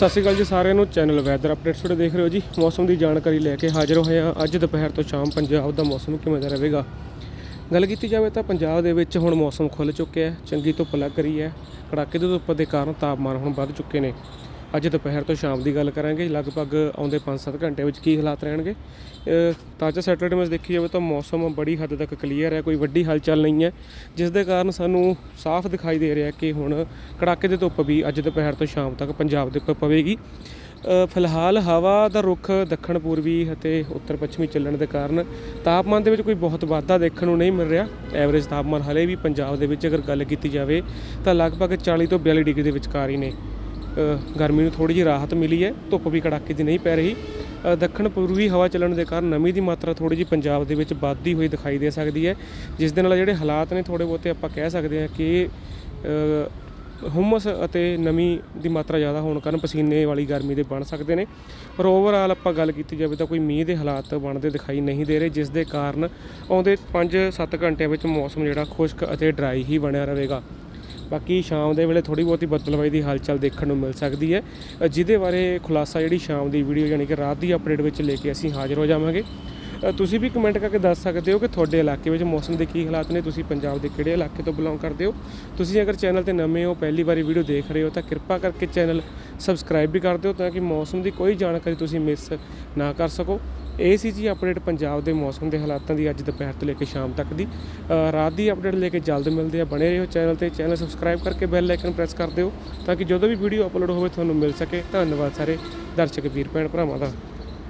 ਸਤਿ ਸ਼੍ਰੀ ਅਕਾਲ ਜੀ ਸਾਰਿਆਂ ਨੂੰ। ਚੈਨਲ ਵੈਦਰ ਅਪਡੇਟਸ ਤੁਹਾਡੇ ਦੇਖ ਰਹੇ ਹੋ ਜੀ। ਮੌਸਮ ਦੀ ਜਾਣਕਾਰੀ ਲੈ ਕੇ ਹਾਜ਼ਰ ਹੋਏ ਹਾਂ ਅੱਜ ਦੁਪਹਿਰ ਤੋਂ ਸ਼ਾਮ ਪੰਜਾਬ ਦਾ ਮੌਸਮ ਕਿਵੇਂ ਦਾ ਰਹੇਗਾ। ਗੱਲ ਕੀਤੀ ਜਾਵੇ ਤਾਂ ਪੰਜਾਬ ਦੇ ਵਿੱਚ ਹੁਣ ਮੌਸਮ ਖੁੱਲ ਚੁੱਕਿਆ ਹੈ, ਚੰਗੀ ਧੁੱਪ ਲੱਗ ਰਹੀ ਹੈ। ਕੜਾਕੇ ਦੀ ਧੁੱਪ ਦੇ ਕਾਰਨ ਤਾਪਮਾਨ ਹੁਣ ਵੱਧ ਚੁੱਕੇ ਨੇ। ਅੱਜ ਦੁਪਹਿਰ ਤੋਂ ਸ਼ਾਮ ਦੀ ਗੱਲ ਕਰਾਂਗੇ, ਲਗਭਗ ਆਉਂਦੇ 5-7 ਘੰਟੇ ਵਿੱਚ ਕੀ ਹਾਲਾਤ ਰਹਿਣਗੇ। ਤਾਜ਼ਾ ਸੈਟਰਡੇ ਵਿੱਚ ਦੇਖੀ ਜਾਵੇ ਤਾਂ ਮੌਸਮ ਬੜੀ ਹੱਦ ਤੱਕ ਕਲੀਅਰ ਹੈ, ਕੋਈ ਵੱਡੀ ਹਲਚਲ ਨਹੀਂ ਹੈ, ਜਿਸ ਦੇ ਕਾਰਨ ਸਾਨੂੰ ਸਾਫ਼ ਦਿਖਾਈ ਦੇ ਰਿਹਾ ਕਿ ਹੁਣ ਕੜਾਕੇ ਦੀ ਧੁੱਪ ਵੀ ਅੱਜ ਦੁਪਹਿਰ ਤੋਂ ਸ਼ਾਮ ਤੱਕ ਪੰਜਾਬ ਦੇ ਉੱਪਰ ਪਵੇਗੀ। ਫਿਲਹਾਲ ਹਵਾ ਦਾ ਰੁਖ ਦੱਖਣ ਪੂਰਬੀ ਅਤੇ ਉੱਤਰ ਪੱਛਮੀ ਚੱਲਣ ਦੇ ਕਾਰਨ ਤਾਪਮਾਨ ਦੇ ਵਿੱਚ ਕੋਈ ਬਹੁਤ ਵਾਧਾ ਦੇਖਣ ਨੂੰ ਨਹੀਂ ਮਿਲ ਰਿਹਾ। ਐਵਰੇਜ ਤਾਪਮਾਨ ਹਲੇ ਵੀ ਪੰਜਾਬ ਦੇ ਵਿੱਚ ਅਗਰ ਗੱਲ ਕੀਤੀ ਜਾਵੇ ਤਾਂ ਲਗਭਗ 40 ਤੋਂ 42 ਡਿਗਰੀ ਦੇ ਵਿਚਕਾਰ ਹੀ ਨੇ। ਗਰਮੀ ਨੂੰ ਥੋੜੀ ਜਿਹੀ ਰਾਹਤ ਮਿਲੀ ਹੈ ਧੁੱਪ ਵੀ ਕੜਾਕੇ ਦੀ ਨਹੀਂ ਪੈ ਰਹੀ। ਦੱਖਣ ਪੂਰਬੀ ਹਵਾ ਚੱਲਣ ਦੇ ਕਾਰਨ ਨਮੀ ਦੀ ਮਾਤਰਾ ਥੋੜੀ ਜਿਹੀ ਪੰਜਾਬ ਦੇ ਵਿੱਚ ਵੱਧਦੀ ਹੋਈ ਦਿਖਾਈ ਦੇ ਸਕਦੀ ਹੈ ਜਿਸ ਦੇ ਨਾਲ ਜਿਹੜੇ ਹਾਲਾਤ ਨੇ ਥੋੜੇ ਬਹੁਤੇ ਆਪਾਂ ਕਹਿ ਸਕਦੇ ਹਾਂ ਕਿ ਅ, ਹੁਮਸ ਅਤੇ ਨਮੀ ਦੀ ਮਾਤਰਾ ਜ਼ਿਆਦਾ ਹੋਣ ਕਾਰਨ ਪਸੀਨੇ ਵਾਲੀ ਗਰਮੀ ਦੇ ਬਣ ਸਕਦੇ ਨੇ। ਪਰ ਓਵਰਆਲ ਆਪਾਂ ਗੱਲ ਕੀਤੀ ਜਾਵੇ ਤਾਂ ਕੋਈ ਮੀਂਹ ਦੇ ਹਾਲਾਤ ਬਣਦੇ ਦਿਖਾਈ ਨਹੀਂ ਦੇ ਰਹੇ ਜਿਸ ਦੇ ਕਾਰਨ ਆਉਂਦੇ 5-7 ਘੰਟਿਆਂ ਵਿੱਚ ਮੌਸਮ ਜਿਹੜਾ ਖੁਸ਼ਕ ਅਤੇ ਡਰਾਈ ਹੀ ਬਣਿਆ ਰਹੇਗਾ। ਬਾਕੀ ਸ਼ਾਮ ਦੇ ਵੇਲੇ ਥੋੜੀ ਬਹੁਤੀ ਬੱਦਲਵਾਈ ਦੀ ਹਲਚਲ ਦੇਖਣ ਨੂੰ ਮਿਲ ਸਕਦੀ ਹੈ। ਜਿਹਦੇ ਬਾਰੇ ਖੁਲਾਸਾ ਜਿਹੜੀ ਸ਼ਾਮ ਦੀ ਵੀਡੀਓ ਯਾਨੀ ਕਿ ਰਾਤ ਦੀ ਅਪਡੇਟ ਵਿੱਚ ਲੈ ਕੇ ਅਸੀਂ ਹਾਜ਼ਰ ਹੋ ਜਾਵਾਂਗੇ। ਤੁਸੀਂ ਵੀ ਕਮੈਂਟ ਕਰਕੇ ਦੱਸ ਸਕਦੇ ਹੋ ਕਿ ਤੁਹਾਡੇ ਇਲਾਕੇ ਵਿੱਚ ਮੌਸਮ ਦੇ ਕੀ ਹਾਲਾਤ ਨੇ? ਤੁਸੀਂ ਪੰਜਾਬ ਦੇ ਕਿਹੜੇ ਇਲਾਕੇ ਤੋਂ ਬਿਲੋਂਗ ਕਰਦੇ ਹੋ? ਤੁਸੀਂ ਅਗਰ ਚੈਨਲ ਤੇ ਨਵੇਂ ਹੋ, ਪਹਿਲੀ ਵਾਰੀ ਵੀਡੀਓ ਦੇਖ ਰਹੇ ਹੋ, ਤਾਂ ਕਿਰਪਾ ਕਰਕੇ ਚੈਨਲ ਸਬਸਕ੍ਰਾਈਬ ਵੀ ਕਰ ਦਿਓ ਤਾਂ ਕਿ ਮੌਸਮ ਦੀ ਕੋਈ ਜਾਣਕਾਰੀ ਤੁਸੀਂ ਮਿਸ ਨਾ ਕਰ ਸਕੋ। ਇਹ ਸੀ ਜੀ ਅਪਡੇਟ ਪੰਜਾਬ ਦੇ ਮੌਸਮ ਦੇ ਹਾਲਾਤਾਂ ਦੀ ਅੱਜ ਦੁਪਹਿਰ ਤੋਂ ਲੈ ਕੇ ਸ਼ਾਮ ਤੱਕ ਦੀ। ਰਾਤ ਦੀ ਅਪਡੇਟ ਲੈ ਕੇ ਜਲਦ ਮਿਲਦੇ ਆ, ਬਣੇ ਰਹੋ ਚੈਨਲ ਤੇ। ਚੈਨਲ ਸਬਸਕ੍ਰਾਈਬ ਕਰਕੇ ਬੈਲ ਆਈਕਨ ਪ੍ਰੈਸ ਕਰ ਦਿਓ ਤਾਂ ਕਿ ਜਦੋਂ ਵੀ ਵੀਡੀਓ ਅਪਲੋਡ ਹੋਵੇ ਤੁਹਾਨੂੰ ਮਿਲ ਸਕੇ। ਧੰਨਵਾਦ ਸਾਰੇ। ਦਰਸ਼ਕ ਵੀਰ ਭੈਣ ਭਰਾਵਾਂ ਦਾ।